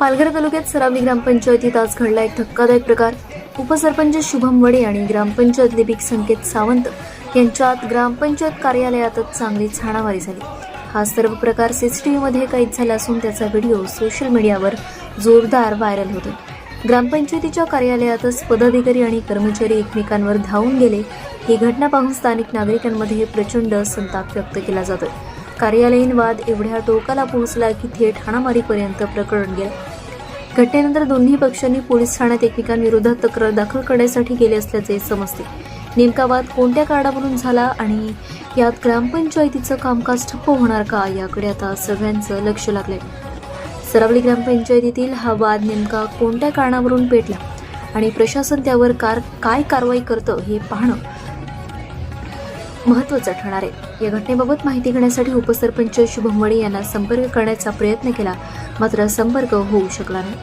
पालघर तालुक्यात सरावली ग्रामपंचायतीत आज घडला एक धक्कादायक प्रकार. उपसरपंच शुभम वडे आणि ग्रामपंचायत लिपिक संकेत सावंत यांच्यात ग्रामपंचायत कार्यालयातच चांगलीच हाणामारी झाली. हा सर्व प्रकार सीसीटीव्हीमध्ये कैद झाला असून त्याचा व्हिडिओ सोशल मीडियावर जोरदार व्हायरल होतो ग्रामपंचायतीच्या कार्यालयातच पदाधिकारी आणि कर्मचारी एकमेकांवर धावून गेले. ही घटना पाहून स्थानिक नागरिकांमध्ये प्रचंड संताप व्यक्त केला जातोय. कार्यालयीन वाद एवढ्या टोकाला पोहोचला की थेट हाणामारीपर्यंत प्रकरण गेलं. घटनेनंतर दोन्ही पक्षांनी पोलीस ठाण्यात एकमेकांविरोधात तक्रार दाखल करण्यासाठी गेले असल्याचे समजते. नेमका वाद कोणत्या कारणावरून झाला आणि यात ग्रामपंचायतीचं कामकाज ठप्प होणार का याकडे आता सगळ्यांचं लक्ष लागले सरावली ग्रामपंचायतीतील हा वाद नेमका कोणत्या कारणावरून पेटला आणि प्रशासन त्यावर कार काय कारवाई करतं हे पाहणं महत्त्वाचं ठरणार आहे. या घटनेबाबत माहिती घेण्यासाठी उपसरपंच शुभम यांना संपर्क करण्याचा प्रयत्न केला. मात्र संपर्क होऊ शकला नाही.